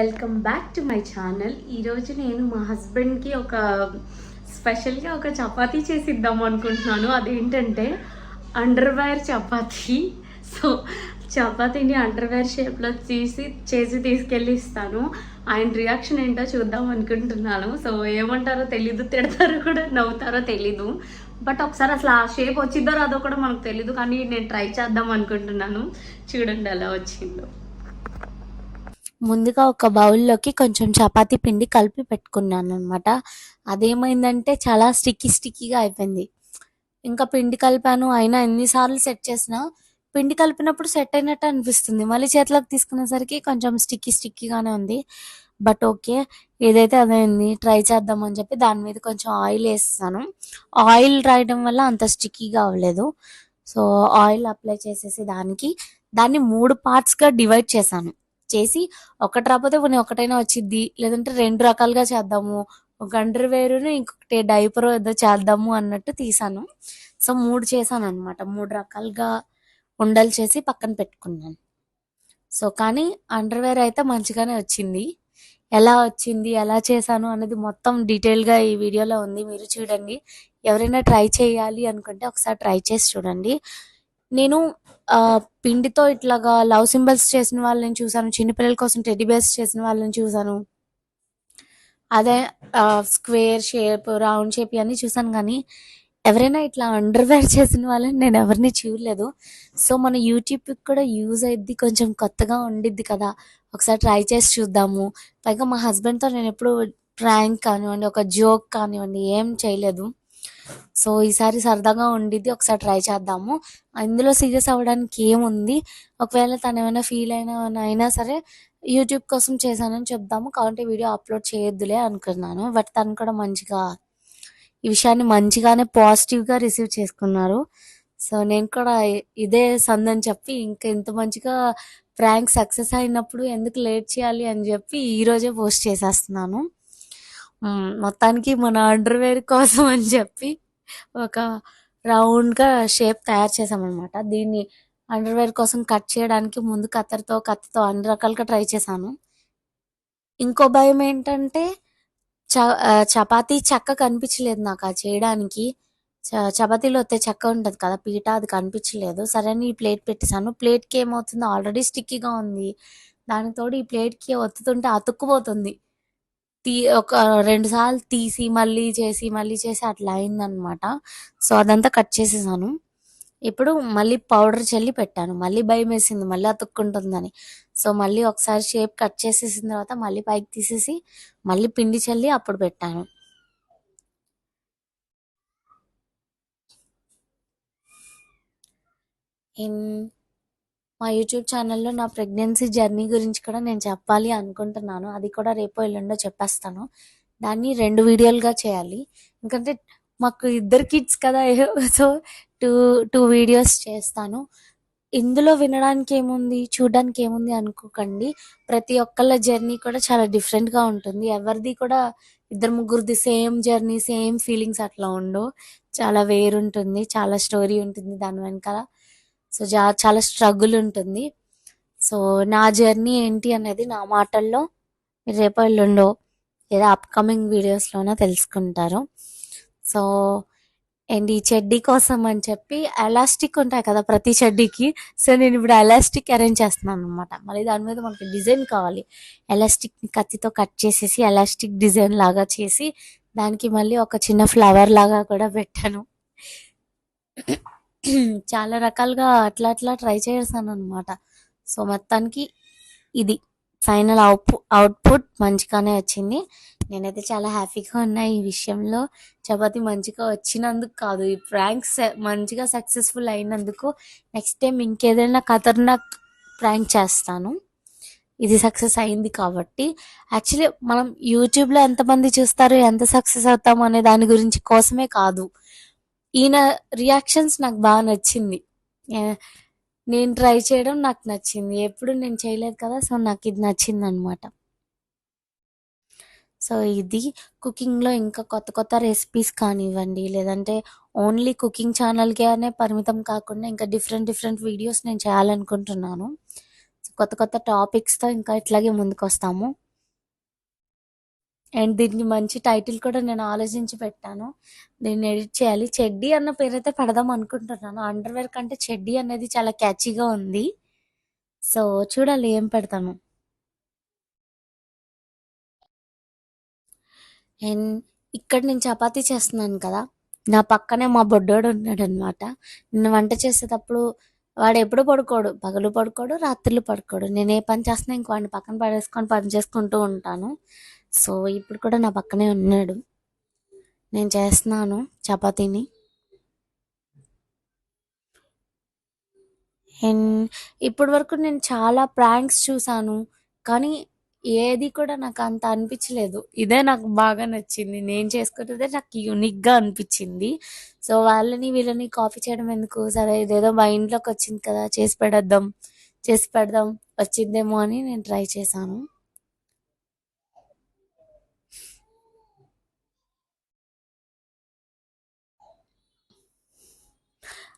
Welcome back to my channel. ఈరోజు నేను మా హస్బెండ్కి ఒక స్పెషల్గా ఒక చపాతీ చేసి ఇద్దాం అనుకుంటున్నాను. అదేంటంటే అండర్వేర్ చపాతీ. సో చపాతీని అండర్వేర్ షేప్లో తీసి చేసి తీసుకెళ్ళి ఇస్తాను. ఆయన రియాక్షన్ ఏంటో చూద్దాం అనుకుంటున్నాను. సో ఏమంటారో తెలీదు తిడతారో కూడా నవ్వుతారో తెలీదు. బట్ ఒకసారి అసలు ఆ షేప్ వచ్చిందో రాదో కూడా మనకు తెలీదు. కానీ నేను ట్రై చేద్దాం అనుకుంటున్నాను. చూడండి ఎలా వచ్చిందో. ముందుగా ఒక బౌల్లోకి కొంచెం చపాతి పిండి కలిపి పెట్టుకున్నాను అనమాట అదేమైందంటే చాలా స్టిక్కీ స్టిక్కీగా అయిపోయింది. ఇంకా పిండి కలిపాను. అయినా ఎన్నిసార్లు సెట్ చేసినా పిండి కలిపినప్పుడు సెట్ అయినట్టు అనిపిస్తుంది. మళ్ళీ చేతిలోకి తీసుకునేసరికి కొంచెం స్టిక్కీ స్టిక్కీగానే ఉంది. బట్ ఓకే ఏదైతే అదైంది ట్రై చేద్దాం అని చెప్పి దాని మీద కొంచెం ఆయిల్ వేస్తాను ఆయిల్ రాయడం వల్ల అంత స్టిక్కీగా అవ్వలేదు. సో ఆయిల్ అప్లై చేసేసి దానికి దాన్ని మూడు పార్ట్స్గా డివైడ్ చేశాను. చేసి ఒకటి రాకపోతే పోనీ ఒకటైనా వచ్చిద్ది. లేదంటే రెండు రకాలుగా చేద్దాము. ఒక అండర్ వేరును ఇంకొకటి డైపర్ ఏదో చేద్దాము అన్నట్టు తీసాను. సో మూడు చేశాను అనమాట మూడు రకాలుగా ఉండలు చేసి పక్కన పెట్టుకున్నాను. సో కానీ అండర్వేర్ అయితే మంచిగానే వచ్చింది. ఎలా వచ్చింది ఎలా చేశాను అనేది మొత్తం డీటెయిల్గా ఈ వీడియోలో ఉంది. మీరు చూడండి. ఎవరైనా ట్రై చేయాలి అనుకుంటే ఒకసారి ట్రై చేసి చూడండి. నేను పిండితో ఇట్లాగా లవ్ సింబల్స్ చేసిన వాళ్ళని చూసాను చిన్నపిల్లల కోసం టెడ్డీ బేర్స్ చేసిన వాళ్ళని చూసాను. అదే స్క్వేర్ షేప్ రౌండ్ షేప్ ఇవన్నీ చూసాను కానీ ఎవరైనా ఇట్లా అండర్వేర్ చేసిన వాళ్ళని నేను ఎవరిని చూడలేదు. సో మన యూట్యూబ్కి కూడా యూజ్ అయ్యిద్ది కొంచెం కొత్తగా ఉండిద్ది కదా. ఒకసారి ట్రై చేసి చూద్దాము. పైగా మా హస్బెండ్తో నేను ఎప్పుడు ప్రాంక్ కానివ్వండి ఒక జోక్ కానివ్వండి ఏం చేయలేదు. సో ఈసారి సరదాగా ఉండిద్ది. ఒకసారి ట్రై చేద్దాము. ఇందులో సీరియస్ అవ్వడానికి ఏముంది? ఒకవేళ తను ఏమైనా ఫీల్ అయినా అయినా సరే యూట్యూబ్ కోసం చేశానని చెప్దాము. కాబట్టి వీడియో అప్లోడ్ చేయొద్దులే అనుకున్నాను. బట్ తను కూడా మంచిగా ఈ విషయాన్ని మంచిగానే పాజిటివ్గా రిసీవ్ చేసుకున్నారు. సో నేను కూడా ఇదే సందని చెప్పి ఇంకా ఇంత మంచిగా ప్రాంక్ సక్సెస్ అయినప్పుడు ఎందుకు లేట్ చేయాలి అని చెప్పి ఈరోజే పోస్ట్ చేసేస్తున్నాను. మొత్తానికి మన అండర్వేర్ కోసం అని చెప్పి ఒక రౌండ్గా షేప్ తయారు చేసామన్నమాట దీన్ని అండర్వేర్ కోసం కట్ చేయడానికి ముందు కత్తెరతో కత్తితో అన్ని రకాలుగా ట్రై చేశాను. ఇంకో భయం ఏంటంటే చ చపాతీ చెక్క కనిపించలేదు నాకు అది చేయడానికి. చ- చపాతీలో వస్తే చెక్క ఉంటుంది కదా పీట అది కనిపించలేదు. సరే అని ఈ ప్లేట్ పెట్టేశాను. ప్లేట్కి ఏమవుతుంది? ఆల్రెడీ స్టిక్కీగా ఉంది. దానికి తోడు ఈ ప్లేట్కి ఒత్తుతుంటే అతుక్కుపోతుంది. తీ ఒక రెండు సార్లు తీసి మళ్ళీ చేసి మళ్ళీ చేసి అట్లా అయిందనమాట. సో అదంతా కట్ చేసేసాను. ఇప్పుడు మళ్ళీ పౌడర్ చల్లి పెట్టాను. మళ్ళీ భయం వేసింది. మళ్ళీ అతుక్కుంటుందని. సో మళ్ళీ ఒకసారి షేప్ కట్ చేసేసిన తర్వాత మళ్ళీ పైకి తీసేసి మళ్ళీ పిండి చల్లి అప్పుడు పెట్టాను. ఇన్ మా యూట్యూబ్ ఛానల్లో నా ప్రెగ్నెన్సీ జర్నీ గురించి కూడా నేను చెప్పాలి అనుకుంటున్నాను. అది కూడా రేపో ఎల్లుండో చెప్పేస్తాను. దాన్ని రెండు వీడియోలుగా చేయాలి. ఎందుకంటే మాకు ఇద్దరు కిడ్స్ కదా సో టూ టూ వీడియోస్ చేస్తాను. ఇందులో వినడానికి ఏముంది చూడడానికి ఏముంది అనుకోకండి. ప్రతి ఒక్కళ్ళ జర్నీ కూడా చాలా డిఫరెంట్గా ఉంటుంది. ఎవరిది కూడా ఇద్దరు ముగ్గురిది సేమ్ జర్నీ సేమ్ ఫీలింగ్స్ అట్లా ఉండవు. చాలా వేరుంటుంది చాలా స్టోరీ ఉంటుంది దాని వెనకాల. సో జా చాలా స్ట్రగుల్ ఉంటుంది. సో నా జర్నీ ఏంటి అనేది నా మాటల్లో మీరు రేపు ఎల్లుండో లేదా అప్కమింగ్ వీడియోస్లోనో తెలుసుకుంటారు. సో అండ్ ఈ చెడ్డీ కోసం అని చెప్పి ఎలాస్టిక్ ఉంటాయి కదా ప్రతి చెడ్డీకి. సో నేను ఇప్పుడు ఎలాస్టిక్ అరేంజ్ చేస్తున్నాను అనమాట మళ్ళీ దాని మీద మనకి డిజైన్ కావాలి. ఎలాస్టిక్ని కత్తితో కట్ చేసేసి ఎలాస్టిక్ డిజైన్ లాగా చేసి దానికి మళ్ళీ ఒక చిన్న ఫ్లవర్ లాగా కూడా పెట్టాను. చాలా రకాలుగా అట్లా అట్లా ట్రై చేశాను అనమాట సో మొత్తానికి ఇది ఫైనల్ అవుట్ అవుట్పుట్ మంచిగానే వచ్చింది. నేనైతే చాలా హ్యాపీగా ఉన్నా ఈ విషయంలో. చపాతి మంచిగా వచ్చినందుకు కాదు ఈ ప్రాంక్స్ మంచిగా సక్సెస్ఫుల్ అయినందుకు నెక్స్ట్ టైం ఇంకేదైనా ఖతర్నాక్ ప్రాంక్ చేస్తాను. ఇది సక్సెస్ అయింది కాబట్టి. యాక్చువల్లీ మనం యూట్యూబ్లో ఎంతమంది చూస్తారు ఎంత సక్సెస్ అవుతాం అనే దాని గురించి కోసమే కాదు. ఈయన రియాక్షన్స్ నాకు బాగా నచ్చింది. నేను ట్రై చేయడం నాకు నచ్చింది. ఎప్పుడు నేను చేయలేదు కదా సో నాకు ఇది నచ్చింది అనమాట సో ఇది కుకింగ్లో ఇంకా కొత్త కొత్త రెసిపీస్ కానివ్వండి లేదంటే ఓన్లీ కుకింగ్ ఛానల్కే పరిమితం కాకుండా ఇంకా డిఫరెంట్ డిఫరెంట్ వీడియోస్ నేను చేయాలనుకుంటున్నాను. సో కొత్త కొత్త టాపిక్స్తో ఇంకా ఇట్లాగే ముందుకు వస్తాము అండ్ దీనికి మంచి టైటిల్ కూడా నేను ఆలోచించి పెట్టాను. దీన్ని ఎడిట్ చేయాలి. చెడ్డీ అన్న పేరైతే పెడదాం అనుకుంటున్నాను. అండర్వేర్ కంటే చెడ్డీ అనేది చాలా క్యాచీగా ఉంది. సో చూడాలి ఏం పెడతాను. అండ్ ఇక్కడ నేను చపాతీ చేస్తున్నాను కదా. నా పక్కనే మా బొడ్డోడు ఉన్నాడు అనమాట నేను వంట చేసేటప్పుడు వాడు ఎప్పుడు పడుకోడు. పగలు పడుకోడు రాత్రులు పడుకోడు. నేను ఏ పని చేస్తున్నా ఇంకో వాడిని పక్కన పడేసుకొని పని చేసుకుంటూ ఉంటాను. సో ఇప్పుడు కూడా నా పక్కనే ఉన్నాడు. నేను చేస్తున్నాను చపాతీని. అండ్ ఇప్పటి వరకు నేను చాలా ప్రాంక్స్ చూసాను కానీ ఏది కూడా నాకు అంత అనిపించలేదు. ఇదే నాకు బాగా నచ్చింది. నేను చేసుకున్నదే నాకు యూనిక్గా అనిపించింది. సో వాళ్ళని వీళ్ళని కాపీ చేయడం ఎందుకు? సరే ఇదేదో మా ఇంట్లోకి వచ్చింది కదా చేసి పెడద్దాం చేసి పెడదాం వచ్చిందేమో అని నేను ట్రై చేశాను.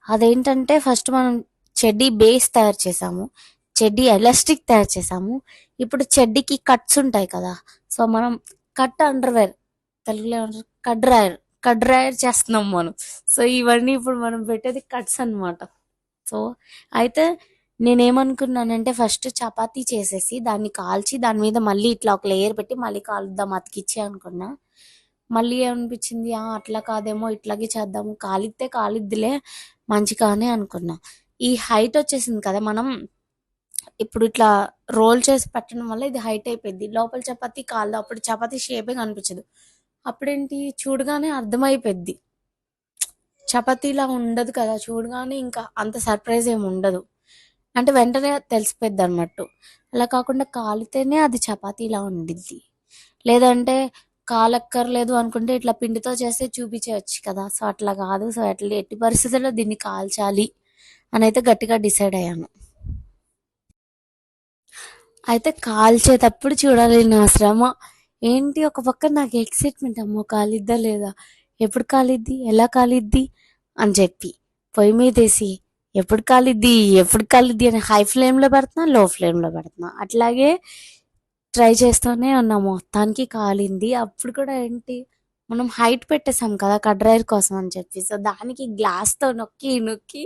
అదేంటంటే ఫస్ట్ మనం చెడ్డీ బేస్ తయారు చేసాము చెడ్డీ ఎలాస్టిక్ తయారు చేసాము. ఇప్పుడు చెడ్డీకి కట్స్ ఉంటాయి కదా సో మనం కట్ అండర్వేర్ తెలుగులో ఏమంటారు? కట్ డ్రాయర్ కట్ చేస్తున్నాం మనం. సో ఇవన్నీ ఇప్పుడు మనం పెట్టేది కట్స్ అన్నమాట. సో అయితే నేనేమనుకున్నానంటే ఫస్ట్ చపాతీ చేసేసి దాన్ని కాల్చి దాని మీద మళ్ళీ ఇట్లా ఒక లేయర్ పెట్టి మళ్ళీ కాలుద్దాం అతికిచ్చి అనుకున్నా. మళ్ళీ ఏమనిపించింది? "ఆ, అట్లా కాదేమో ఇట్లాగే చేద్దాము. కాలిస్తే కాలిద్దిలే మంచిగానే అనుకున్నా. ఈ హైట్ వచ్చేసింది కదా మనం ఇప్పుడు ఇట్లా రోల్ చేసి పెట్టడం వల్ల ఇది హైట్ అయిపోయింది. లోపల చపాతీ కాళ్ళు అప్పుడు చపాతీ షేపే కనిపించదు. అప్పుడేంటి? చూడగానే అర్థమైపోద్ది చపాతీలా ఉండదు కదా చూడగానే ఇంకా అంత సర్ప్రైజ్ ఏమి ఉండదు. అంటే వెంటనే తెలిసిపోద్ది అన్నట్టు అలా కాకుండా కాలితేనే అది చపాతీలా ఉండిద్ది. లేదంటే కాలక్కర్లేదు అనుకుంటే ఇట్లా పిండితో చేస్తే చూపించవచ్చు కదా. సో అట్లా కాదు. సో అట్లా ఎట్టి పరిస్థితుల్లో దీన్ని కాల్చాలి అని అయితే గట్టిగా డిసైడ్ అయ్యాను. అయితే కాల్చేటప్పుడు చూడాలి నా శ్రమ. ఏంటి? ఒక పక్క నాకు ఎక్సైట్మెంట్ అమ్మో కాలిద్దా లేదా? ఎప్పుడు కాలిద్ది? ఎలా కాలిద్ది? అని చెప్పి పొయ్యి మీదేసి ఎప్పుడు కాలిద్ది? ఎప్పుడు కాలిద్ది? అని హై ఫ్లేమ్లో పెడుతున్నా లో ఫ్లేమ్లో పెడుతున్నా. అట్లాగే ట్రై చేస్తూనే ఉన్నాం. మొత్తానికి కాలింది. అప్పుడు కూడా ఏంటి మనం హైట్ పెట్టేసాం కదా కడ్రైర్ కోసం అని చెప్పి. సో దానికి గ్లాస్తో నొక్కి నొక్కి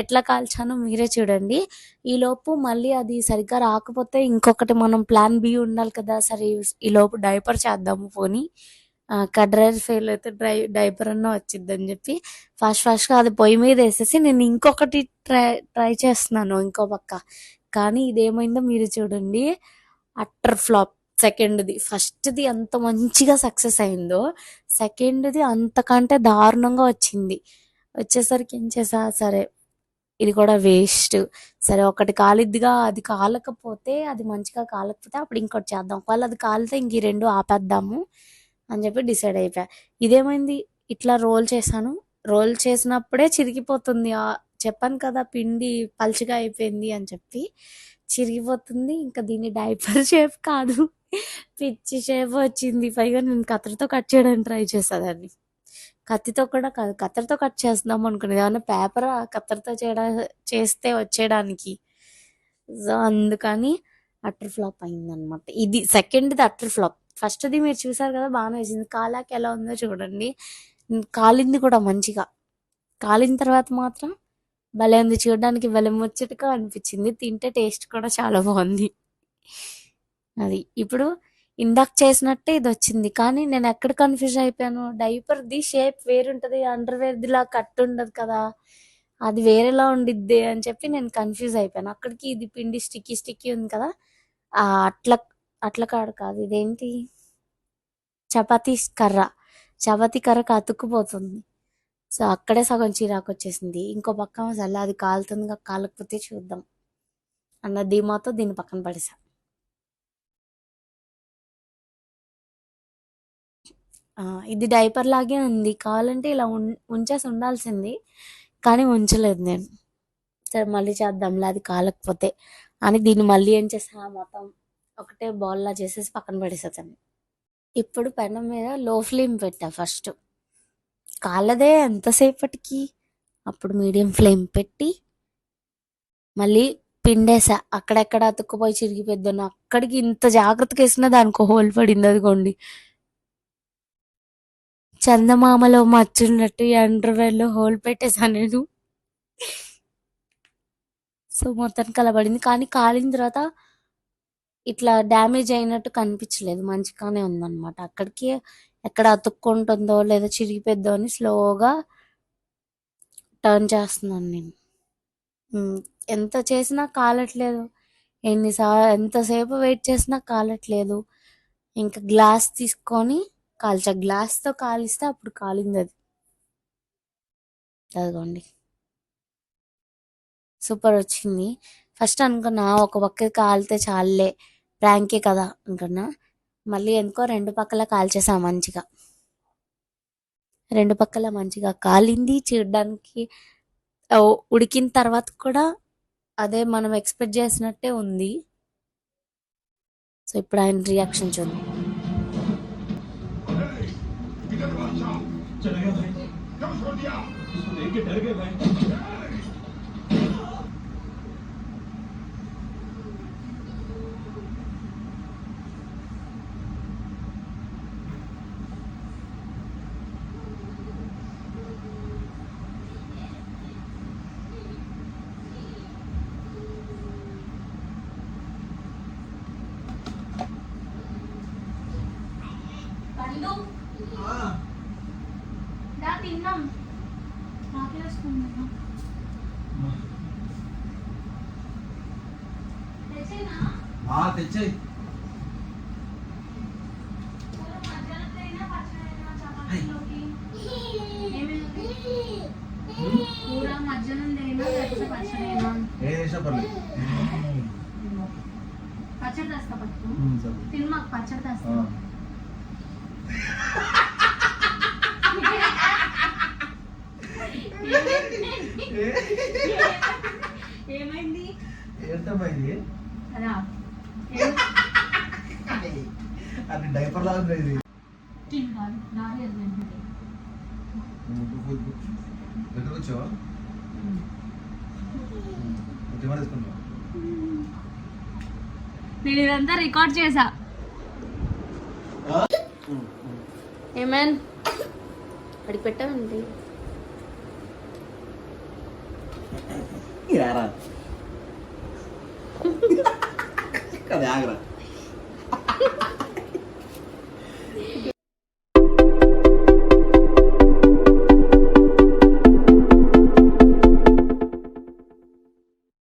ఎట్లా కాల్చానో మీరే చూడండి. ఈలోపు మళ్ళీ అది సరిగ్గా రాకపోతే ఇంకొకటి మనం ప్లాన్ బి ఉండాలి కదా. సరే ఈ లోపు డైపర్ చేద్దాము పోనీ. కడ్రైర్ ఫెయిల్ అయితే డ్రై డైపర్ అన్న వచ్చింది అని చెప్పి ఫాస్ట్ ఫాస్ట్గా అది పొయ్యి మీద వేసేసి నేను ఇంకొకటి ట్రై ట్రై చేస్తున్నాను ఇంకో పక్క. కానీ ఇదేమైందో మీరు చూడండి. Utter flop. సెకండ్ది. ఫస్ట్ది అంత మంచిగా సక్సెస్ అయిందో సెకండ్ది అంతకంటే దారుణంగా వచ్చింది. వచ్చేసరికి ఏం చేసా? సరే ఇది కూడా వేస్ట్. సరే ఒకటి కాలిద్దిగా అది కాలకపోతే అది మంచిగా కాలకపోతే అప్పుడు ఇంకోటి చేద్దాం. ఒకవేళ అది కాలితే ఇంక ఈ రెండు ఆపేద్దాము అని చెప్పి డిసైడ్ అయిపోయా. ఇదేమైంది? ఇట్లా రోల్ చేశాను. రోల్ చేసినప్పుడే చిరిగిపోతుంది. చెప్పాను కదా పిండి పలుచగా అయిపోయింది అని చెప్పి. చిరిగిపోతుంది. ఇంకా దీన్ని డైపర్ షేప్ కాదు. పిచ్చి షేప్ వచ్చింది. పైగా నేను కత్తెరతో కట్ చేయడానికి ట్రై చేసేదాన్ని కత్తితో కూడా కాదు కత్తెరతో కట్ చేస్తున్నాం అనుకునేది ఏమన్నా పేపర్ కత్తెరతో చేయడా చేస్తే వచ్చేయడానికి. సో అందుకని అటర్ ఫ్లాప్ అయిందనమాట. ఇది సెకండ్ది అటర్ ఫ్లాప్. ఫస్ట్ది మీరు చూసారు కదా బాగానే వచ్చింది కాలాకి ఎలా ఉందో చూడండి. కాలింది కూడా మంచిగా. కాలిన తర్వాత మాత్రం భలే ఉంది చూడడానికి భలే ముచ్చటగా అనిపించింది. తింటే టేస్ట్ కూడా చాలా బాగుంది. అది ఇప్పుడు ఇందాక చేసినట్టే ఇది వచ్చింది కానీ నేను ఎక్కడ కన్ఫ్యూజ్ అయిపోయాను? డైపర్ది షేప్ వేరుంటుంది అండర్వేర్ది లా కట్ ఉండదు కదా. అది వేరేలా ఉండిద్ది అని చెప్పి నేను కన్ఫ్యూజ్ అయిపోయాను. అక్కడికి ఇది పిండి స్టిక్కీ స్టిక్కీ ఉంది కదా. అట్లా అట్లా అట్ల కాడు కాదు. ఇదేంటి? చపాతీ కర్ర. చపాతీ కర్రకు అతుక్కుపోతుంది సో అక్కడే సగం చిరాకు వచ్చేసింది. ఇంకో పక్క మసాలా అది కాలుతుందిగా కాలకపోతే చూద్దాం అన్న ధీమాతో దీన్ని పక్కన పడేసా. ఇది డైపర్ లాగే ఉంది. కావాలంటే ఇలా ఉం- ఉంచేసి ఉండాల్సింది కానీ ఉంచలేదు నేను. సరే మళ్ళీ చేద్దాంలే అది కాలకపోతే అని దీన్ని మళ్ళీ ఏం చేసా మొత్తం ఒకటే బాల్లా లా చేసేసి పక్కన పడేసేదాన్ని ఇప్పుడు పెనం మీద లో ఫ్లేమ్ పెట్టా ఫస్ట్ కాలదే ఎంతసేపటికి? అప్పుడు మీడియం ఫ్లేమ్ పెట్టి మళ్ళీ పిండేసా. అక్కడెక్కడ అతుక్కుపోయి చిరిగిపోద్దాను అక్కడికి ఇంత జాగ్రత్తగా వేసినా దానికి హోల్ పడింది అదిగోండి. చందమామలో మచ్చున్నట్టు ఈ హోల్ పెట్టేసా నేను. సో మొత్తం కలబడింది కానీ కాలిన తర్వాత ఇట్లా డ్యామేజ్ అయినట్టు కనిపించలేదు. మంచిగానే ఉందన్నమాట. అక్కడికి ఎక్కడ అతుక్కుంటుందో లేదా చిరిగిపోద్దో అని స్లోగా టర్న్ చేస్తున్నాను నేను. ఎంత చేసినా కాలట్లేదు. ఎన్నిసార్లు ఎంతసేపు వెయిట్ చేసినా కాలట్లేదు. ఇంకా గ్లాస్ తీసుకొని కాల్చా. గ్లాస్తో కాలిస్తే అప్పుడు కాలింది అది. అదిగోండి. సూపర్ వచ్చింది. ఫస్ట్ అనుకున్నా ఒక పక్క కాలితే చాలులే. ప్రాంకే కదా అనుకున్నా. మళ్ళీ ఎందుకో రెండు పక్కల కాల్చేసా మంచిగా రెండు పక్కల మంచిగా కాలింది చూడడానికి ఓ, ఉడికిన తర్వాత కూడా అదే మనం ఎక్స్పెక్ట్ చేసినట్టే ఉంది సో ఇప్పుడు ఆయన రియాక్షన్ చూద్దాం चला गया भाई कब छोड़ दिया उसको देख के डर गए भाई పండు దా తిన్నాం. ఆకలేసుకుంటున్నా తెచ్చాయి. కూర మధ్యాహ్నం దేనా లేకపోతే పచ్చడైనా? ఏ చేసినా పర్లేదు. పచ్చడి తెస్తా పట్టు. ఉమ్, సరే. తిని మాకు పచ్చడి. తెస్తా. ఏమైంది? ఏంటమ్మా ఇది అదా అది డైపర్ లాగా ఉంది. దగ్గర వచ్చావా నేను ఇదంతా రికార్డ్ చేసా. ఏమేన్? అడిగి పెట్టామండి ഇതാരാ കഥ ആഗ്രഹം